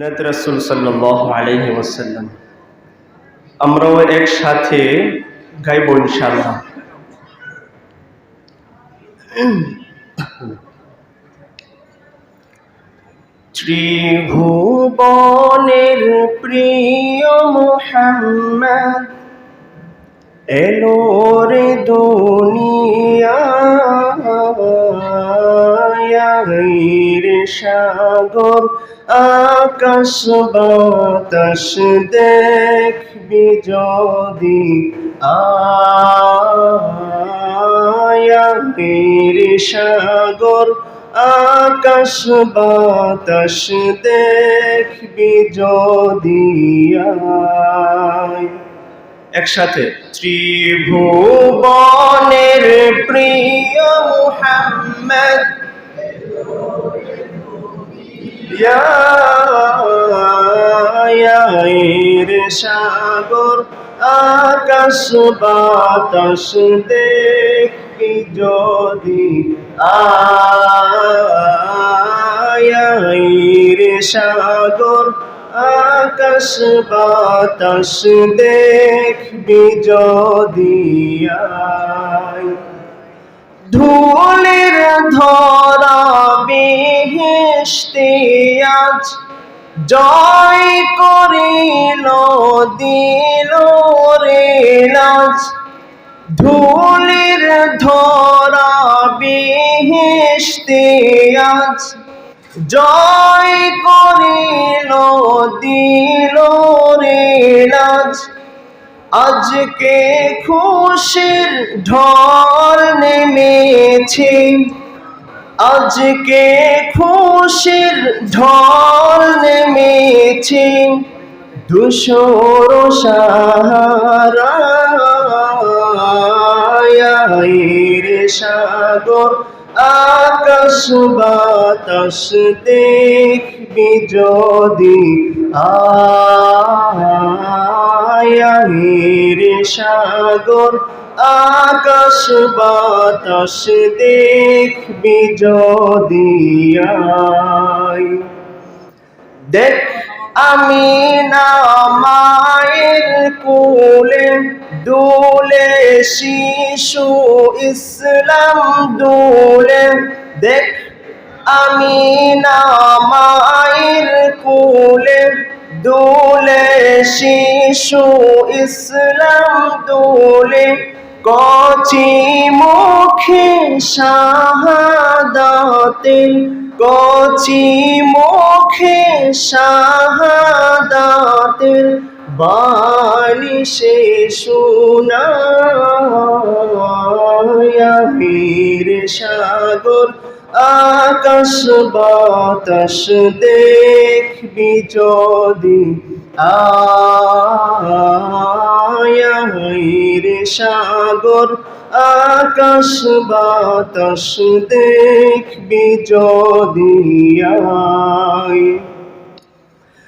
নাত রাসূল সাল্লাল্লাহু আলাইহি ওয়াসাল্লাম। আমরাও একসাথে গাইব ইনশাআল্লাহ। ত্রিভুবনের প্রিয় মোহাম্মদ, এলো রে দুনিয়া সাগর, আকাশ বাতাস দেখবি যদি আয়ামের সাগর, আকাশ বাতাস দেখবি যদি একসাথে ত্রিভুবনের প্রিয় মুহাম্মদ। ইয়ায়ের সাগর, আকাশ বাতাস দেখবি যদি আয়ায়ের সাগর, আকাশ বাতাস দেখবি যদি আয়। ধুলের ধরা বিহিস্তি আজ জয় করিল, দিল রে লাজ ধুলের ধরা বিহিস্তি আজ জয় করিল, দিল রে লাজ আজকে খুশির ঢল নেমেছে আজকে খুশির ঢল নেমেছে দুশোর সাহারা সাগর আকাশ বাতাস দেখবি যদি আয়ামের সাগর, আকাশ বাতাস দেখবি যদি দেখ আমি না মায়ের কোলে দোলে শিশু ইসলাম দোলে, দেখ আমি না মায়ের কোলে। দোলে শিশু ইসলাম দোলে, কচি মুখে শাহাদাতে। কচি মুখে শাহাদাতের বাণী সে শোনায়ামীর সাগর, আকাশ বাতাস দেখবি যদি আয়ামীর সাগর, আকাশ বাতাস দেখবি যদি আয়।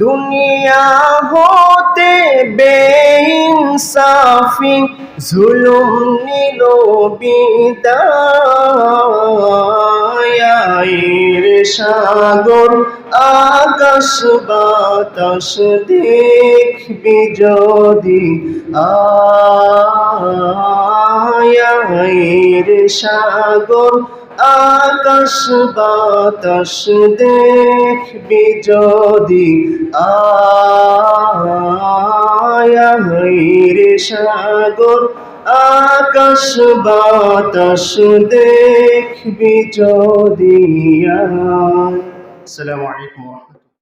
দুনিয়া হতে বেইনসাফি জুলুম নিল বিদায়ের সাগর আকাশ বাতাস দেখবি যদি আয়ের সাগর। আকাশ বাতাস দেখবি যদি আয়ের সাগর। আকাশ বাতাস দেখবি যদি আসসালামু আলাইকুম।